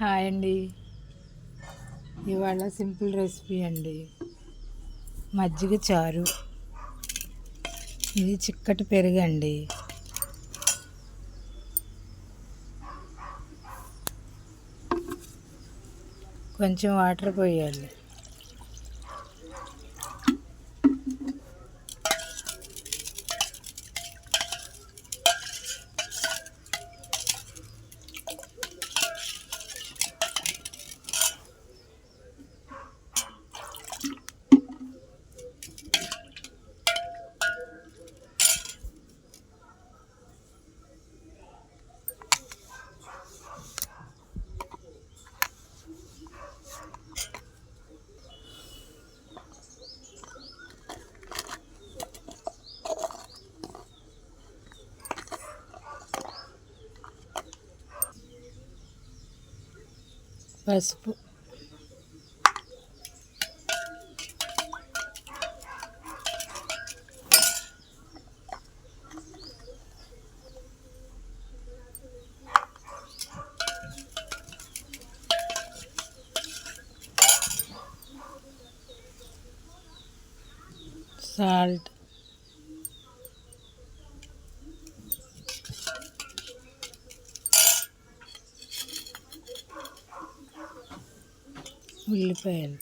Hi అండి. ఇవాళ simple recipe అండి. మజ్జిగ చారు. ఇది చిక్కటి పెరుగండి కొంచెం వాటర్ పోయాలి. పసుపు సాల్ట్ ఉల్లిపాయలు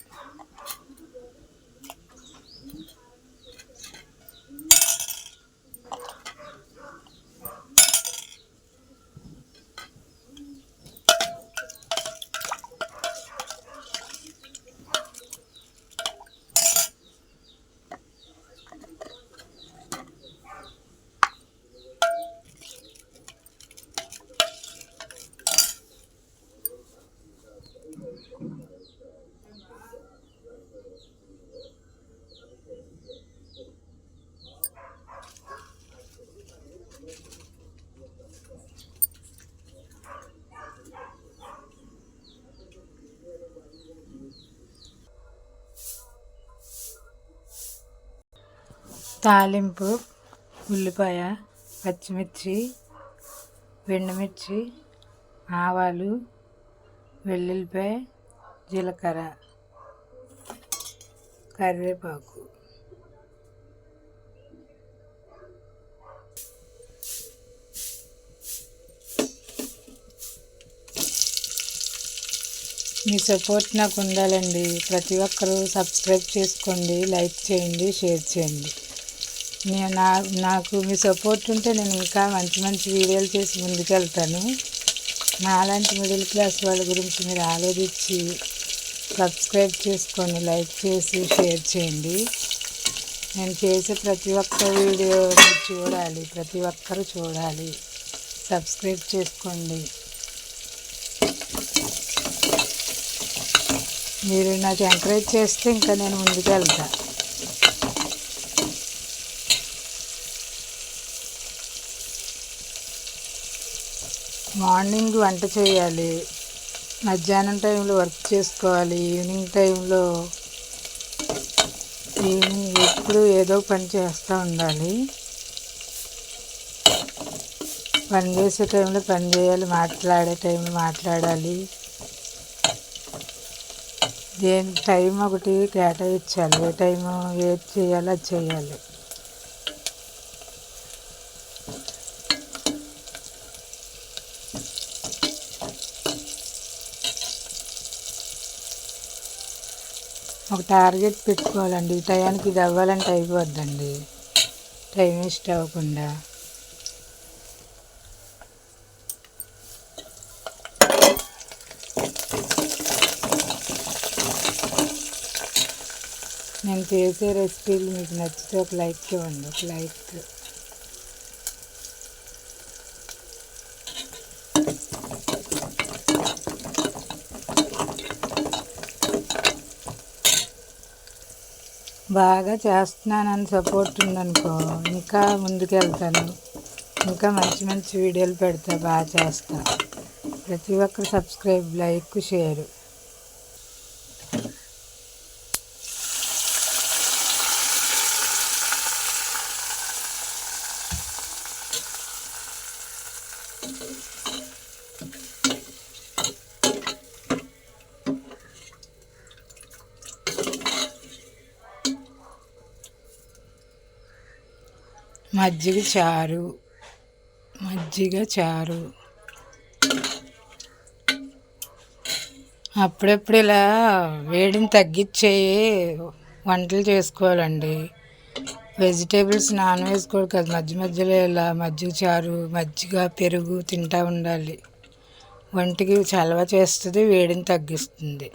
తాలింపు ఉల్లిపాయ పచ్చిమిర్చి ఎండుమిర్చి ఆవాలు వెల్లుల్లిపాయ జీలకర్ర కరివేపాకు. మీ సపోర్ట్ నాకు ఉండాలండి. ప్రతి ఒక్కరూ సబ్స్క్రైబ్ చేసుకోండి లైక్ చేయండి షేర్ చేయండి. నేను నా నాకు మీ సపోర్ట్ ఉంటే నేను ఇంకా మంచి మంచి వీడియోలు చేసి ముందుకెళ్తాను. నాలాంటి మిడిల్ క్లాస్ వాళ్ళ గురించి మీరు ఆలోచించి సబ్స్క్రైబ్ చేసుకొని లైక్ చేసి షేర్ చేయండి. నేను చేసే ప్రతి ఒక్క వీడియో చూడాలి ప్రతి ఒక్కరు చూడాలి. సబ్స్క్రైబ్ చేసుకోండి. మీరు నాకు ఎంకరేజ్ చేస్తే ఇంకా నేను ముందుకు వెళ్తాను మార్నింగ్ వంట చేయాలి. మధ్యాహ్నం టైంలో వర్క్ చేసుకోవాలి. ఈవినింగ్ టైంలో ఈవినింగ్ ఎప్పుడు ఏదో పని చేస్తూ ఉండాలి. పని చేసే టైంలో పని చేయాలి. మాట్లాడే టైంలో మాట్లాడాలి. దేని టైం ఒకటి కేటాయించాలి. ఏ టైము ఏది చేయాలో అది చేయాలి. ఒక టార్గెట్ పెట్టుకోవాలండి. ఈ టయానికి ఇది అవ్వాలంటే అయిపోద్దండి. టైం వేస్ట్ అవ్వకుండా. నేను చేసే రెసిపీలు మీకు నచ్చితే ఒక లైక్ ఇవ్వండి. ఒక లైక్ బాగా చేస్తున్నానని సపోర్ట్ ఉందనుకో ఇంకా ముందుకెళ్తాను. ఇంకా మంచి మంచి వీడియోలు పెడతా బాగా చేస్తా. ప్రతి ఒక్కరు సబ్స్క్రైబ్ లైక్ షేర్ మజ్జిగ చారు. మజ్జిగ చారు. అప్పుడప్పుడు ఇలా వేడిని తగ్గించే వంటలు చేసుకోవాలండి. వెజిటేబుల్స్ నాన్ వెజ్ కూడా కాదు మధ్య మధ్యలో ఇలా మజ్జిగ చారు మజ్జిగ పెరుగు తింటూ ఉండాలి. వంటికి చలవ చేస్తుంది వేడిని తగ్గిస్తుంది.